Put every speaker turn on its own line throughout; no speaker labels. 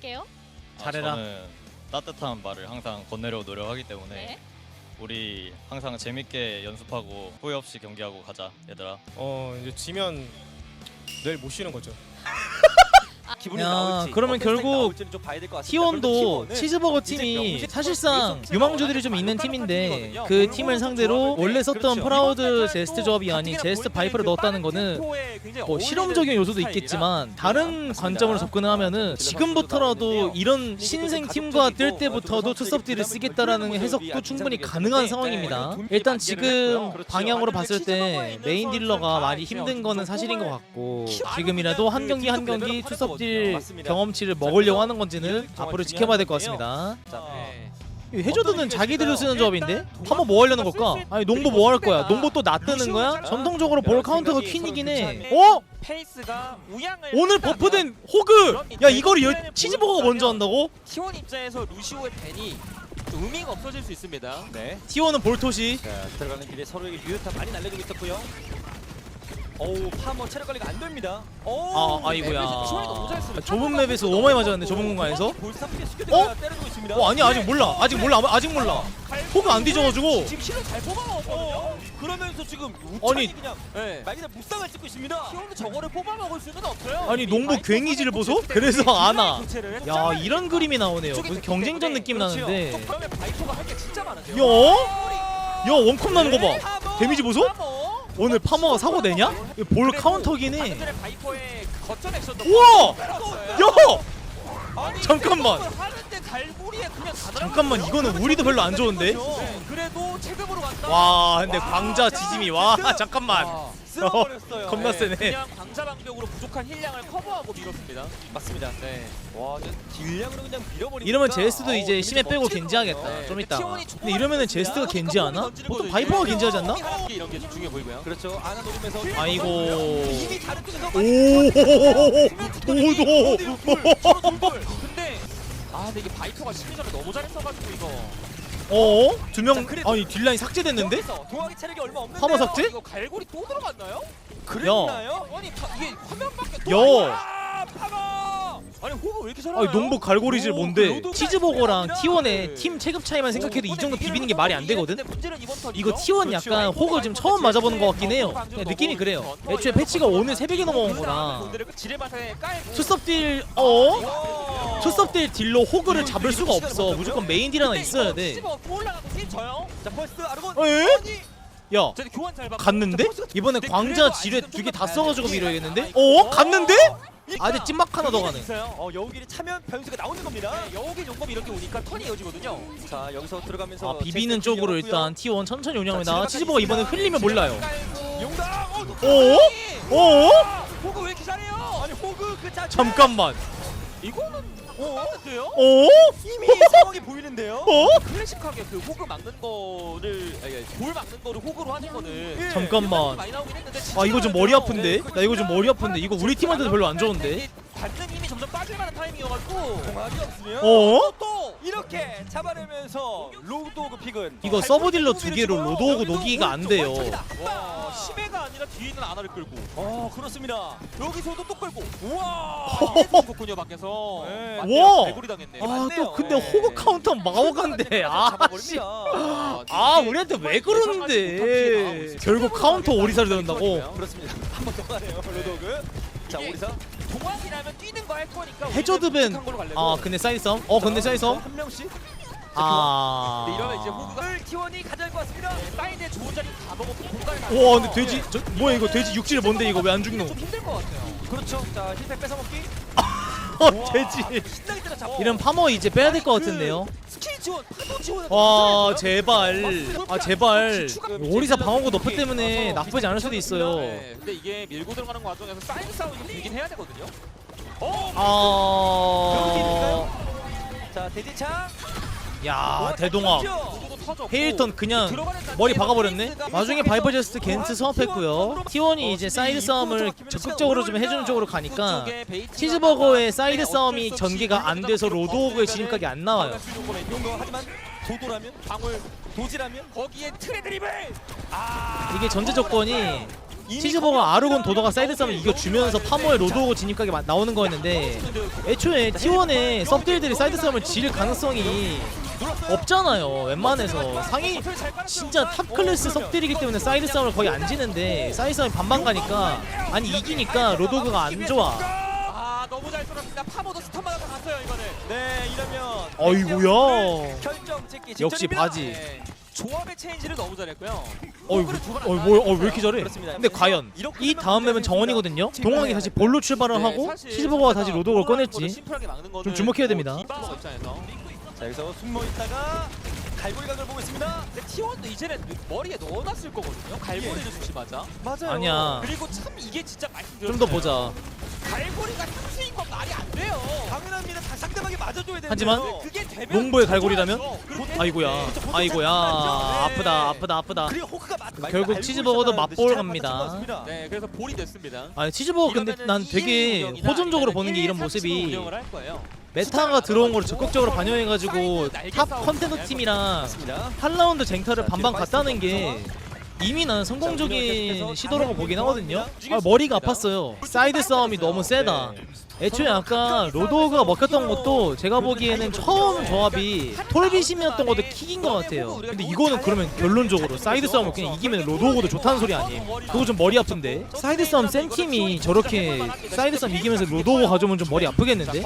할게요.
아,
잘해라.
저는 따뜻한 말을 항상 건네려 노력하기 때문에
네.
우리 항상 재밌게 연습하고 후회 없이 경기하고 가자 얘들아.
어 이제 지면 내일 못 쉬는 거죠.
기분이
야,
나올지
그러면
어떤
결국
나올지는 좀 봐야 될것 같습니다. 그런데
T1도
T1은
치즈버거 팀이 사실상 유망주들이 좀 있는 팀인데. 그 팀을 상대로 원래 썼던
그렇죠.
프라우드 제스트 조합이 아닌 제스트
볼
바이퍼를
때
넣었다는 거는 뭐 실험적인 요소도 있겠지만 다른. 관점으로 접근을 하면은
자,
지금부터라도
나오는데요.
이런
이게
신생
또
팀과 뛸
가족적이고
때부터도
부담을
쓰겠다라는 해석도 충분히 가능한 상황입니다.
네,
일단
네,
지금
그렇죠.
방향으로 봤을 때 메인 딜러가
다
많이 힘든 거는
좀
사실인 것 같고 지금이라도
한그
경기 한 경기 투섭 딜
맞습니다.
경험치를
자,
먹으려고 하는 건지는 앞으로 지켜봐야 될 것 같습니다.
자,
네.
이 해저드는 자기들로 쓰는 조합인데 한번 뭐 하려는 걸까? 아니 농보 뭐 할 거야? 농보 또 놔뜨는 거야? 전통적으로 볼 카운터가 퀸이긴 해. 어?
페이스가 우양을
오늘 버프된 호그! 야 이걸 여, 치즈버거가 먼저 한다고?
T1 입장에서 루시오의 벤이 좀 의미가 없어질 수 있습니다. 네.
T1은 볼토시
자, 들어가는 길에 서로에게 유효타 많이 날려주고 있었고요. 어우, 파머 체력 관리가 안 됩니다. 어우,
아, 아이고야.
맵에서 T1이 너무 잘 쓰고
아, 좁은 맵에서 많이 맞았는데, 좁은 공간에서?
볼스타프게
어?
때려주고 있습니다.
어 아니 아직 몰라 아직 몰라 아직 몰라 호그 안 뒤져가지고
지금 실력 잘 뽑아먹었거든요. 그러면서 지금 우천이
아니.
그냥 네. 말 그대로 무쌍을 찍고 있습니다. T1도 저거를 뽑아먹을 수는 없어요.
아니 농부 괭이질을 보소? 그래서 안와 야 이런 그림이 나오네요 무슨 경쟁전 느낌 나는데
그러면 그렇죠. 바이퍼가 할 게 진짜 많은데요.
야? 야 원컵 나는 거봐 데미지 보소? 오늘 파머가 사고 내냐? 이거 볼
액션도
우와!
야!
야! 잠깐만. 잠깐만 이거는 우리도 별로 안 좋은데?
네.
와 근데 광자 지짐이 와 잠깐만
와, 쓸어버렸어요.
겁나
네,
세네.
그냥 광자 방벽으로 부족한 힐량을 커버하고 밀었습니다. 맞습니다. 네. 와, 이제 딜량으로 그냥 밀어버리니까.
이러면 제스트도
어,
이제 심해 빼고 겐지하겠다. 좀
네, T1이
근데 이러면은 제스트가 겐지하나? 보통 바이퍼가 겐지하지 않나?
이런 게 중요해 보이고요. 그렇죠. 아나 노리면서
아이고
이미 다른 쪽에서
오오오오
근데 아 근데 이게 바이퍼가 심리전을 너무 잘했어가지고 이거
어? 두 명 아니 딜라인 삭제됐는데?
도하기 체력이 얼마 없는데
파머 삭제?
이거 갈고리 또 들어갔나요? 그랬나요? 아니 파, 이게 화면밖에 또
야.
아, 파머 아니 호그 왜 이렇게 잘하나요?
아니 농부 갈고리질
오,
뭔데 치즈버거랑
아니라.
T1의 팀 체급 차이만 생각해도 이 정도 비비는 게 말이 안 되거든?
이번 턴이죠?
이거 T1
그렇죠.
약간 호그 지금 처음 맞아보는 것 같긴 해요 그냥 느낌이
너무
그래요
전-
애초에 패치가 오늘 새벽에 넘어온
그
거라
그
투섭딜 어?
와.
투섭딜 딜로 호그를 잡을 수가 없어 무조건 메인 딜 하나 있어야 돼. 에? 야. 갔는데? 이번에 광자 지뢰 두 개 다 써가지고
돼.
밀어야겠는데?
아,
어? 갔는데?
그러니까
아직 찐막 하나 더 가네
있어요. 어, 여우길이 차면 변수가 나오는 겁니다. 네, 여우길 용검 이렇게 오니까 턴이 이어지거든요. 자 여기서 들어가면서
아 비비는 쪽으로 일단 T1 천천히 운영합니다 치즈버거 이번에 흘리면 몰라요
용당. 어, 또
어? 어?
호그 왜 이렇게 잘해요? 아니 호그 그 자체.
잠깐만
이거는 맞는데요?
어?
이미 상황이 보이는데요.
어?
클래식하게 그 호그 막는 거를 아니, 아니, 돌 막는 거를 호그로 하는 거는
잠깐만.
많이 나오긴 했는데
아 이거 좀 머리 아픈데? 나 이거 좀 머리 아픈데 이거 우리 팀한테도 별로 안 좋은데?
받는 힘이 점점 빠질 만한 타이밍이어가지고 공학이 없으면
어?
또 이렇게 잡아내면서 로드오그 픽은
이거 서브 딜러 두 개로 로드오그 녹이기가 안 돼요.
와. 심해가 아니라 뒤에 있는 아나를 끌고. 어 그렇습니다. 여기서도 또 끌고. 우와! 좋군요 밖에서. 네, 맞네요.
와.
갈고리 당했네
아
맞네요.
또 근데
예.
호그 카운터 마오간데. 아 씨.
아,
아 우리한테 왜 그러는데. 결국 카운터 오리사를 넣는다고?
그렇습니다. 한번더 가네요 로드오그 자 오리사 동학이라면 뛰는 거 할 거니까
해저드벤 아 근데 사이섬 어 근데 사이섬
한 명씩.
아.
근데 이러면 이제 호그가 T1이 가져갈 것 같습니다. 사이드에 좋은 자리 다 먹고 공간을
다와 근데 돼지 저, 뭐야 이거? 돼지 육질 뭔데 이거? 왜 안 죽노?
좀 힘들 것 같아요. 그렇죠. 자 힐팩 뺏어먹기.
어 돼지.
신나게 때려 잡고.
이런 파머 이제 빼야 될 것 같은데요
스킬 지원, 파도 지원.
와 제발 아 제발 오리사 방어구 너프 때문에 나쁘지 않을 수도 있어요
네, 근데 이게 밀고 들어가는 과정에서 사이드 싸움이 좀 되긴 해야 되거든요. 어.
아...
자 대지창.
야 대동아 헤일턴 그냥 머리 박아버렸네? 나중에 바이퍼 제스트 겐트 수업했고요. T1이 이제 사이드 싸움을 적극적으로 좀 해주는 쪽으로 가니까 치즈버거의 사이드 싸움이 전개가 안 돼서 로드오그의 진입각이 안 나와요.
도도라면 방울 도지라면 거기에 트레 드리블. 아
이게 전제 조건이 치즈버가 아르곤 도도가 사이드 싸움을 이겨주면서 파머에 로드오고 진입각이 마- 나오는 거였는데 애초에 T1의 섭들들이 사이드 싸움을 질 가능성이 없잖아요 웬만해서 상위 진짜 탑 클래스 섭들이기 때문에 사이드 싸움을 거의 안 지는데 사이드 싸움이 반반 가니까 아니 이기니까 로도그가 안 좋아
아 너무 잘 쏘았습니다. 파모도 스턴 받아서 갔어요 이거는.
네 이러면
어이구야
결정 찍기
역시. 바지
네. 조합의 체인지를 너무 잘했고요.
어이구 어이 뭐야 어왜 이렇게 잘해
그렇습니다.
근데 과연 이 다음 맵은 정원이거든요 동황이 다시 볼로 출발을
네,
하고
사실
치즈버거가 다시 로도그를
거를
꺼냈지 좀 주목해야 됩니다.
자 여기서 숨어 있다가 갈고리 각을 보고 있습니다.
근데 T1도 이제는 머리에 넣어놨을 거거든요. 갈고리를 조심하자.
맞아요.
아니야
그리고 참 이게 진짜
좀
말씀드렸잖아요.
더 보자
갈고리가 탑수인 건 말이 안 돼요.
당연합니다. 다 상대방이 맞아줘야 되는데.
하지만
그게 되면
농부의 갈고리라면? 아이고야
그렇죠.
아이고야
네.
아프다 아프다 아프다
그리고 호크가 맞.
결국 치즈버거도 맛볼 갑니다.
네, 그래서 볼이 됐습니다.
아니 치즈버거 근데 난 되게 호전적으로 보는 게 이런 모습이
운영을 할 거예요.
메타가 들어온 걸 적극적으로 반영해가지고 탑 컨텐더 팀이랑
맞습니다.
한 라운드 쟁탈을 반반 갔다는 게 이미 나는 성공적인 시도라고 보긴 하거든요. 아, 머리가 아팠어요. 사이드 싸움이 너무 세다. 애초에 아까 로드오그가 먹혔던 것도 제가 보기에는 처음 조합이 톨비심이었던 것도 킥인 것 같아요. 근데 이거는 그러면 결론적으로 사이드 싸움을 그냥 이기면 로드오그도 좋다는 소리 아니에요? 그거 좀 머리 아픈데? 사이드 싸움 센 팀이 저렇게 사이드 싸움 이기면서 로드오그 가져오면 좀 머리 아프겠는데?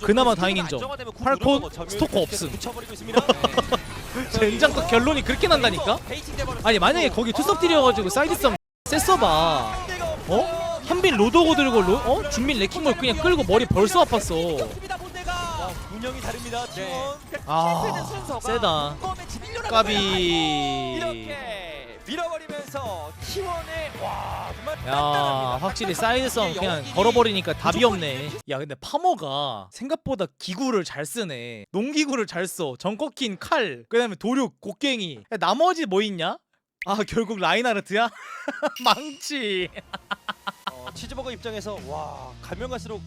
그나마 다행인 점. 팔콘, 스토커 없음. 젠장 또 결론이 그렇게 난다니까? 아니 만약에 거기 투섭들이어가지고 사이드 싸움 셌어봐 어? 현빈 로드오고 들고 로, 어? 준빈 레킹볼 그냥 끌고 머리 벌써 아팠어.
운영이 다릅니다.
아 세다 까비
이렇게 밀어버리면 서 T1의 와 정말
야 확실히 사이드 싸움 그냥 걸어버리니까 답이 없네. 야 근데 파머가 생각보다 기구를 잘 쓰네. 농기구를 잘써. 정커킨 칼 그다음에 도륙 곡괭이. 야, 나머지 뭐 있냐? 아 결국 라인하르트야? 망치.
어, 치즈버거 입장에서 와 가면 갈수록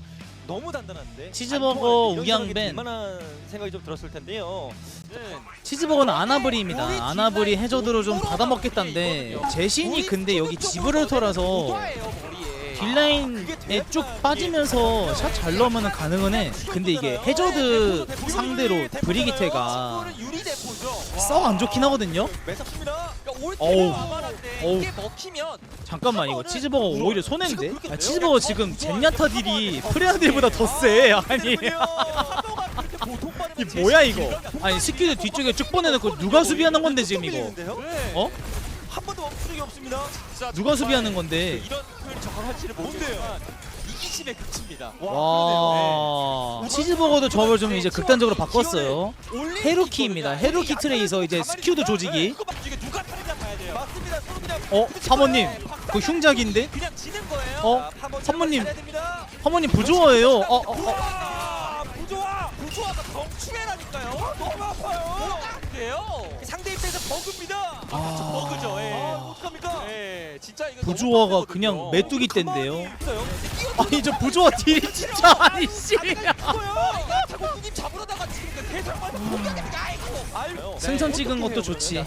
너무 단단한데?
치즈버거 우양벤.
생각이 들 만한 생각이 좀 들었을 텐데요.
치즈버거는 아나브리입니다. 아나브리 해저드로 좀 받아먹겠다는데 제신이 근데 여기 지브롤터라서 딜라인에 쭉 빠지면서 샷 잘 넣으면 가능은 해. 근데 이게 해저드 상대로 브리기테가 썩 안 좋긴 하거든요. 어우. 어우.
이게 먹히면
잠깐만 이거 치즈버거 오히려 손해인데? 아, 치즈버거 지금 젠야타 딜이 프레아 딜보다 더 세 아니. 이 뭐야 이거? 아니 스킬을 뒤쪽에 쭉 보내놓고 누가 수비하는 건데 지금 이거? 어?
한 번도 멈춘 적이 없습니다.
누가 수비하는 건데?
이런 표현이 정확할지는 모르겠지만 이기심의 극치입니다.
와 치즈버거도 조합을 좀 이제 극단적으로 바꿨어요. 헤루키입니다. 헤루키 트레이서 이제 스큐드 조직이
맞습니다. 손흥민
어? 사모님 그 흉작인데?
그냥 지는 거예요.
어?
한번
사모님. 사모님 부조화예요 어, 어, 어.
와, 부조화, 부조화가 덩추해라니까요. 너무 아파요. 돼요?
상대 입장에서 버그입니다.
아.
버그죠. 예.
아, 어떡합니까?
예, 진짜 이거
부조화가
너무
그냥
빡세거든요.
메뚜기 땐데요
있어요.
아니 저 부조화 딜이 진짜 아니 씨
아, 이거 자꾸 누님 잡으러다가 지금 그 대상만 포기하니까 아이고.
아유.
승선
네,
찍은 것도
해요,
좋지.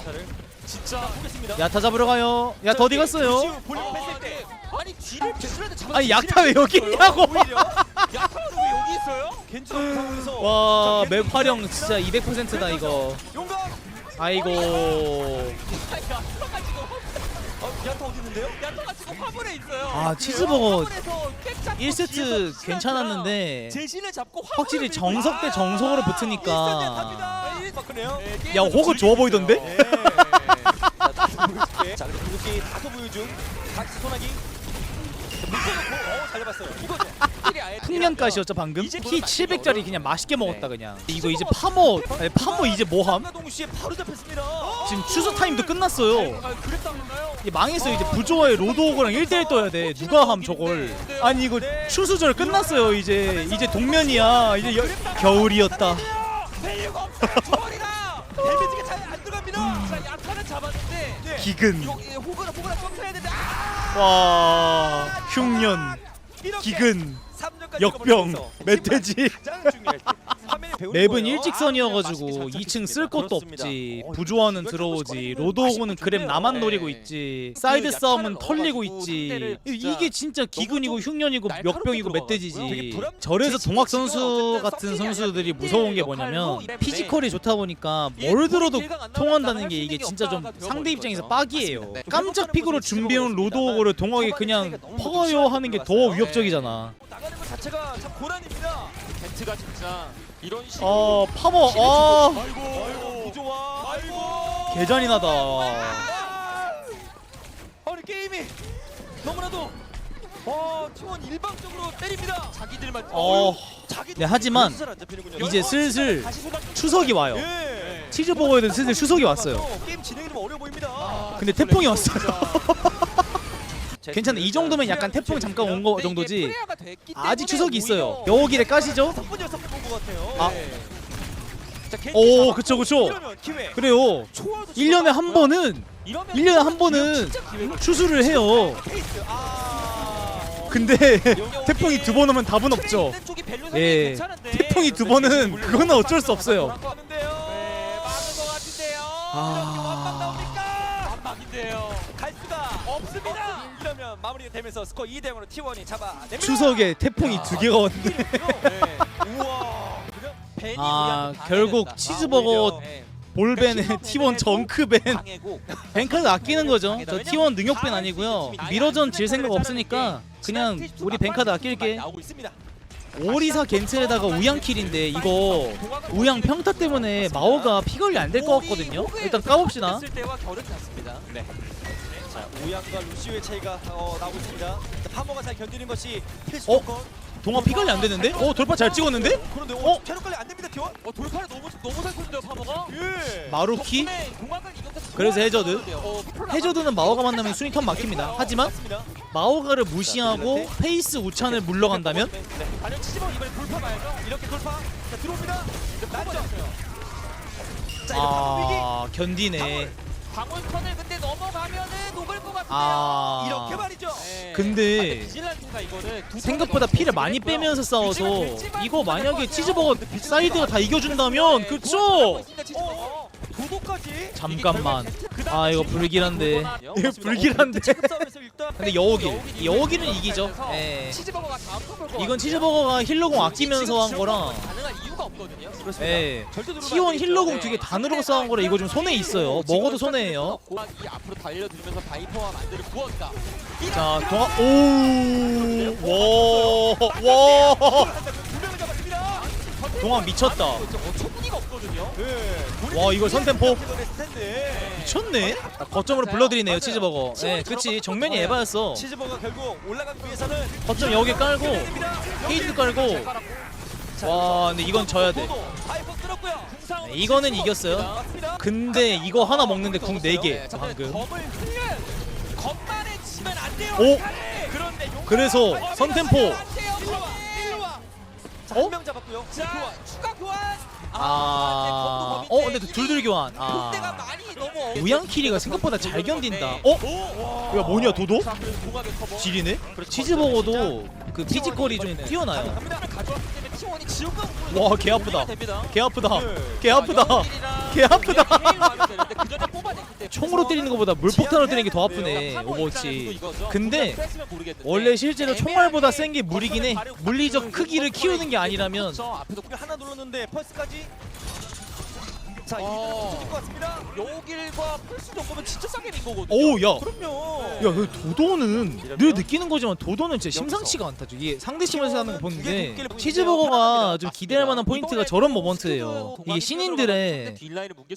진짜
보겠습니다.
야타 잡으러 가요 야타 어디 갔어요?
아,
뺐을 때
네. 아니 뒤를 제스레드 잡아.
아니 약타 왜 여기 있냐고
야타는 왜 여기 있어요?
상황에서
와
자,
맵 활용 진짜 200%다 이거
용감.
아이고
야타가 지금
어, 야타 어디 있는데요?
야타가 지금 화물에 있어요.
아 치즈버거
화물에서 백 잡고
1세트
뒤에서
괜찮았는데
제신을 잡고
확실히 정석 대 정석으로
아,
붙으니까
그네요.
야, 호그 좋아 보이던데?
네. 자, 다시 보여줄게. 자, 그리고 공격기 다소 보여준 박스 소나기. 묶어놓고, 어, 잘 잡았어요. 이거죠.
풍년가시였죠 방금? 키 700짜리 그냥 맛있게 먹었다 그냥 이거 이제 파머 아니 파머 이제 뭐함?
동시에 바로 잡혔습니다.
지금 추수 타임도 끝났어요
아, 그랬다는가요?
이제 망했어 이제 부조화의 로드오거랑 1대1 떠야 돼 누가 함 저걸 아니 이거 추수절 끝났어요 이제 이제 동면이야 이제 여, 겨울이었다
밸류가 없어. 주머니가 데미지가 잘 안 들어갑니다. 자, 야타는 잡았는데
기근.
되는데 아!
와 흉년
이렇게
기근
3점까지
역병 멧돼지.
가장 중요할 때
맵은. 일직선이어가지고
아, 그냥
2층
맛있게 쓸잘
것도. 없지
어, 이걸
들어오지 로드오고는
싶어도
그램 나만
네.
노리고 있지 사이드
약탈을
싸움은 털리고
넣어가지고
있지 이게 진짜 기근이고 흉년이고 역병이고 멧돼지지
제
동학 선수 같은 선수들이 무서운 게 뭐냐면 피지컬이 좋다 보니까
예,
뭘 들어도 통한다는 게 이게 진짜 좀 상대 입장에서
거죠.
빡이에요.
네.
깜짝 픽으로 준비해온 로드오고를 동학이 그냥 퍼가요 하는 게 더. 위협적이잖아
나가는 것 자체가 참 고난입니다.
벤트가 진짜 이런 식으로
어 파머 아
아이고 아이고.
아이고.
개잔인하다
아! 아니 게임이 너무나도 어 T1 일방적으로 때립니다.
자기들만
어
자기도
네, 하지만. 이제 슬슬
다시 소각-
추석이 와요
예.
치즈 버거에도 슬슬 추석이 왔어요
게임 진행이 좀 어려 보입니다.
아,
근데 태풍이
렉
왔어요. 괜찮아 이 정도면 약간 태풍 잠깐 온거
근데 이게
정도지 아직 추석이 있어요
오히려
여우길에 까시죠?
아. 네.
오 그쵸 그쵸. 그래요
초월도
1년에 한. 번은
이러면
1년에 한 번은 추수를 해요.
아.
근데 태풍이 두 번 오면 답은 없죠 예. 태풍이 두 번은 그거는 어쩔 수 없어요.
네.
아.
이러면 마무리가 되면서 스코어 2대 0으로 T1이 잡아냅니다.
추석에 태풍이 두 개가 왔는데
네. 우와. 그냥 벤이
아,
우리한테
결국. 치즈버거
네.
볼벤의 T1 정크벤 뱅카드 아끼는 거죠 저 T1 능력벤 아니고요 미러전 질 생각 없으니까 그냥 우리 뱅카드 아낄게
나오고 있습니다.
오리사 겐트에다가 우양킬인데 이거 우양 평타 때문에 마오가 피관리 안 될 것 같거든요 일단 까봅시다.
네. 자, 우양과 루시오의 차이가 어, 나오고 있습니다. 자, 파머가 잘 견디는 것이 필수
어?
조건.
동화 피관리 안 되는데? 어 돌파 잘 찍었는데?
그런데
어?
어? 체력 관리 안 됩니다, 티원.
어 돌파를 너무 너무 잘 쏘는데요 파머가.
예.
마루키?
덕분에.
그래서 해저드?
어,
해저드는 마오가 만나면 순위 턴 막힙니다 하지만
맞습니다.
마오가를 무시하고 페이스 우찬을 물러간다면
네.
아니요 치즈버거 이번에 돌파 봐야죠.
이렇게 돌파. 자, 들어옵니다. 날죠. 자.
아 견디네
방울 턴을 근데 넘어 가면은 녹을 것 같은데요.
아
이렇게 말이죠.
네.
근데
아, 근데 비질란트가 두
생각보다
턴을
피를 많이
고생했고요.
빼면서 싸워서 이거 만약에
보면
치즈버거 사이드가 다 이겨준다면
네,
그쵸?
어, 도도까지.
잠깐만
그
아 이거 불길한데. 이거 불길한데. 근데 여우길. 여우길은 이기죠. 예.
치즈버거가 다음 턴 볼것
이건 치즈버거가 힐러공 아끼면서 한 거라.
가능한 이유가 없거든요.
예. T1 힐러공 두개다 누르고 싸운 거라 이거 좀 손해 있어요. 먹어도 손해예요.
이 앞으로 달려들면서 바이퍼와 만드는 구원가.
자 동아 오와와. 동아 미쳤다
어, 초분이가 없거든요.
예.
와, 이걸 선템포?
텐데.
미쳤네 아, 거점으로 불러드리네요 치즈버거 네 그치 정면이 에바였어
치즈버가 결국 올라가기 위해서는
거점 여기 깔고 페이드 깔고 와 근데 이건 져야 돼. 네, 이거는 이겼어요
맞습니다.
근데 이거 하나 먹는데 궁 4개 방금
검을 흘려. 검만에 치면 안 돼요.
오! 그래서 선템포 어?
한명 잡았고요.
자, 추가 교환.
아, 어 근데 둘둘 교환 아
많이
우양키리가 생각보다 잘 견딘다 어? 야 뭐냐 도도?
자, 그래서 공학의 커버.
지리네? 치즈버거도 그 피지컬이 좀 뛰어나요
갑니다. 가져왔기 때문에 T1이 지옥과
와, 개 아프다.
됩니다.
개 아프다
네.
개 아프다 개 아프다 총으로 때리는 것보다 물폭탄으로 때리는 게 더 아프네. 오버워치. 근데 원래 실제로 총알보다 센 게 물이긴 해. 물리적 크기를 키우는 게 아니라면
자,
어.
이기는 것 같습니다.
여길과 플스 정도면 진짜 싸게 낸 거거든요.
오야
그럼요.
야, 그 도도는 늘 느끼는 거지만 도도는 진짜 심상치가 않다. 이게 상대 팀에서 하는 거 보는데 치즈버거가 좀 기대할 만한 포인트가 저런 모먼트예요. 이게 신인들의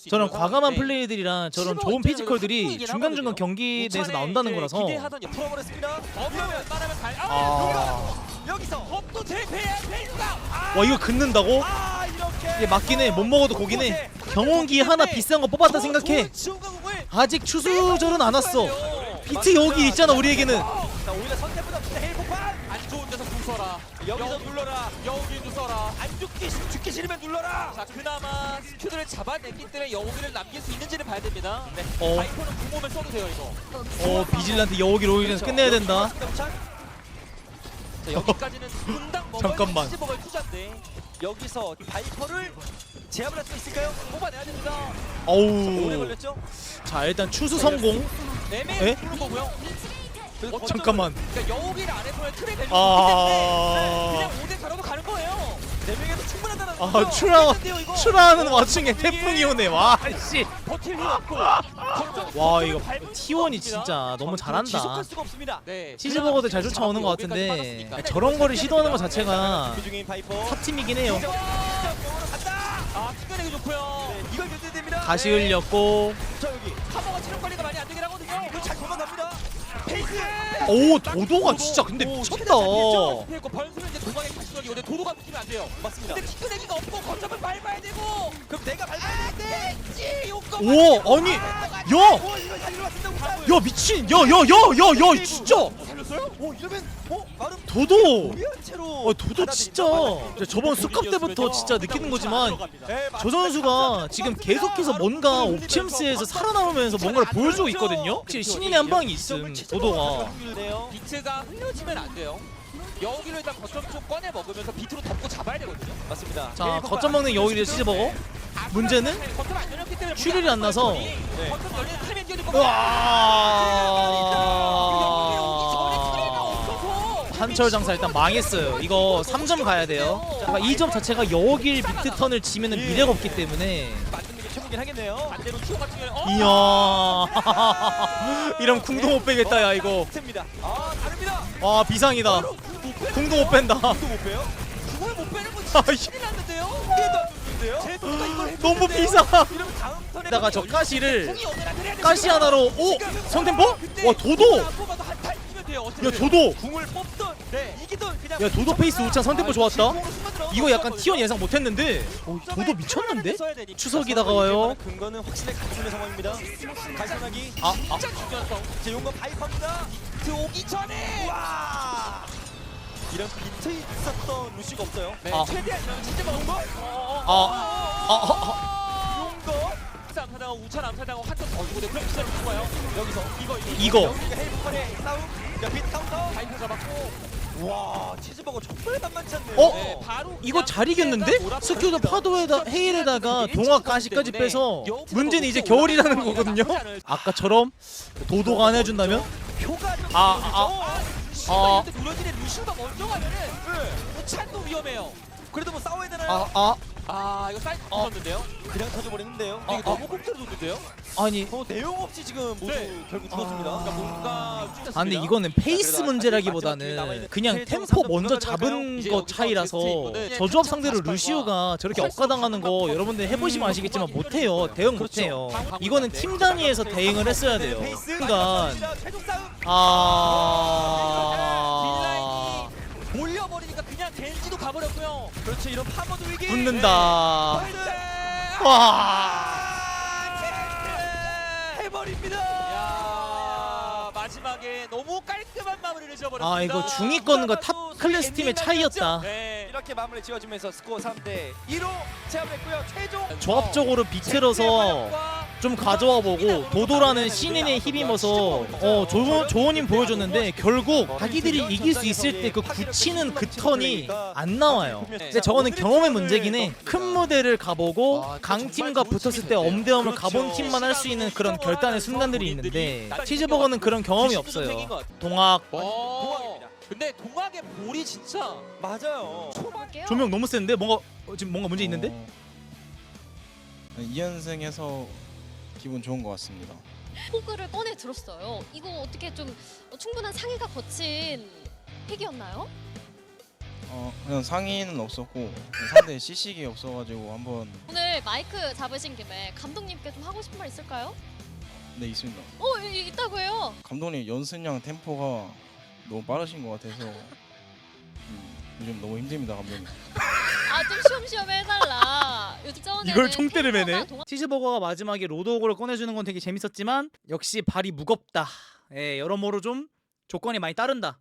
저런 과감한 플레이들이랑 저런 좋은 피지컬들이 중간중간 경기 내에서 나온다는 거라서.
아,
아,
여기서
업도 제패야 페이스가. 아,
와 이거 긋는다고?
아 이렇게
이게 맞긴 해. 못 먹어도 고긴 해. 경운기 하나 비싼 거 뽑았다 생각해. 아직 추수절은 안 왔어. 비트 여기 있잖아 우리에게는.
자 오히려 선택보다 진짜 헤일 폭발.
안 좋은 데서 궁 써라.
여기서 눌러라.
여우길도 써라.
안 죽기 싫- 죽기 싫으면 눌러라.
자 그나마 스큐드를 잡아냈기 때문에 여우길을 남길 수 있는지는 봐야 됩니다. 네.
어,
바이퍼는 궁몸을 써도 돼요 이거.
어 비질란트 오기 전에 끝내야 된다.
자 여기까지는 분당 먹어야
잠깐만.
치즈버거의 투자인데
여기서 바이퍼를 제압을 할 수 있을까요?
뽑아내야 됩니다.
오래
어우.
걸렸죠?
자 일단 추수 성공. 에?
애매해 부른 거고요.
그래서
어쩌면-
잠깐만.
그러니까 여우길 안에서의 틀에 밸류
아.
그냥 5대 4로도 가는 거예요.
네 명에서 충분하다는
아? 추라? 추라하는 와중에 태풍이 오네. 와 씨.
버틸 힘 없고.
와 이거
밟을 수가
T1이
없습니다.
진짜 너무 잘한다.
지속할 수가 없습니다.
네.
치즈버거도 잘 쫓아오는 것 같은데 저런 거를 시도하는 것 자체가
그 중인 바이퍼.
탑팀이긴 해요.
아, 튕겨내기 좋고요.
네, 이걸 견뎌야 됩니다.
다시
네.
흘렸고
자 여기.
카버가 체력 관리가 많이 안 되긴 하거든요.
이거 잘 도망갑니다. 페이스.
오 도도가 진짜 근데
오,
미쳤다.
최대한 잡혔죠?
그리고 번수는 이제 도망의 가시력이 오는데 도도가 붙이면 안 돼요.
맞습니다.
근데 튕겨내기가 없고 거점을 밟아야 되고.
그럼 내가 밟아야
아, 네.
오 아니 야!
오 이거 달리러 왔습니다. 우산.
야 미친 야 야 야 야 야 진짜
살렸어요? 오 이러면 어 나름
도도
무리한 채로.
어 도도 진짜 진짜 저번 수컵 때부터 진짜 느끼는 거지만
네,
저 선수가 지금 계속해서 뭔가 옵챔스에서 살아남으면서 뭔가를 보여주고 있거든요 확실히 신인의 한 방이 있음 도도가
비트가 흘려지면 안 돼요. 여우기를 일단 거점 좀 꺼내 먹으면서 비트로 덮고 잡아야 되거든요.
맞습니다.
자 거점 먹는 여우이를 치즈버거 문제는
거점 안 열렸기 때문에
출혈이 안 나서.
네.
우와. 한철 장사 일단 망했어요. 이거 3점 가야 돼요. 그러니까 2점 자체가 여길 비트 턴을 지면은 미래가 없기 때문에
최고긴 하겠네요.
반대로 추호 같은 경우에 어?
이야 이러면 궁도 못 빼겠다 야 이거
됩니다. 아 다릅니다.
와 비상이다 궁도 못 뺀다
또못 빼요?
그걸 못 빼는 건
아,
진짜 큰일 났는데요. 제도가 이걸.
너무 비상
이러면 다음 턴에
다가 저
궁이 그래야 돼.
가시 하나로 오 선템포 와 도도
안 뽑아도 한타 이기면 돼요. 어떻게
야 도도
궁을 뽑던 네 이기던 그냥
야 도도 페이스 우차 선템포 좋았다
공으로 숨어 들어간
이거. 약간 티원 예상 못했는데 오, 도도 미쳤는데 추석이 다가와요
근거는 확실히 갖추는 상황입니다. 갈선하기
아, 아.
진짜.
제 용거 바이퍼입니다.
비트 오기 전에
와 이런 비트 있었던 루시가 없어요.
네,
아.
최대한 이러면 진짜 먹은 거. 어,
아, 아, 아,
용거
우찬 암사당하고 한점 더 주고 내가 비싸로 좋아요. 여기서 이거 이거
이거
여기가 헬프판의 싸움. 야 비트 카운터.
바이퍼 잡았고
와 치즈버거 정말 만만치 않네요.
어?
네, 바로
이거 잘 이겼는데? 스큐도 파도에다 헤일에다가 동화 가시까지 빼서 문제는 이제 겨울이라는 거거든요 아까처럼 도도가 안 해준다면
좀
아,
보이죠?
아. 아.
근데 누러지는 루시가 먼저 가면은
네.
우찬도 위험해요.
그래도 뭐 싸워야 되나요?
아, 아
아 이거 사이트
어.
터졌는데요.
그냥 터져버렸는데요.
이거 너무 공짜로 줬는데요.
아니
어, 내용 없이 지금 모두
네.
결국 죽었습니다.
아.
그러니까 뭔가 찢었습니다.
아 근데 이거는 페이스 문제라기보다는 그냥 템포 먼저 잡은 것 차이라서 저 조합 상대로 루시우가 저렇게 억가당하는 거 여러분들 해보시면 아시겠지만 못해요 대응 못해요 이거는 팀 단위에서 대응을 했어야 돼요
최종 싸움.
아
그렇죠. 이런 파머드 위기.
붙는다
파이드.
와
해버립니다.
야 마지막에 너무 깔끔한 마무리를 지어버렸습니다.
아, 이거 중위권과 탑 클래스 팀의 차이였다.
네.
이렇게 마무리 지어주면서 스코어 3대 2로 제압했고요. 최종
조합적으로 비틀어서 좀 가져와 보고 도도라는 신인에 힘입어서 어 조, 조원님 보여줬는데 결국 자기들이 이길 수 있을 때 그 굳히는 그 턴이 안 나와요. 근데 저거는 경험의 문제긴 해 큰 무대를 가보고 강팀과 붙었을 때 엄대엄을 가본 팀만 할 수 있는 그런 결단의 순간들이 있는데 치즈버거는 그런 경험이 없어요. 동학.
와.
동학입니다.
근데 동학의 볼이 진짜
맞아요.
조명 너무 센데? 뭔가 어, 지금 뭔가 문제 있는데?
어, 2연승해서 기분 좋은 것 같습니다.
호그를 꺼내 들었어요. 이거 어떻게 좀 어, 충분한 상의가 거친 픽이었나요?
어, 그냥 상의는 없었고 상대 CC기 없어가지고 한번
오늘 마이크 잡으신 김에 감독님께 좀 하고 싶은 말 있을까요?
네 있습니다.
어 이- 있다고 해요.
감독님 연습량 템포가 너무 빠르신 것 같아서 음, 요즘 너무 힘듭니다 감독님.
아좀 쉬엄쉬엄 해달라. 요즘 전에는
이걸 총대를 매네 치즈버거가 마지막에 로드오그를 꺼내주는 건 되게 재밌었지만 역시 발이 무겁다 예 여러모로 좀 조건이 많이 따른다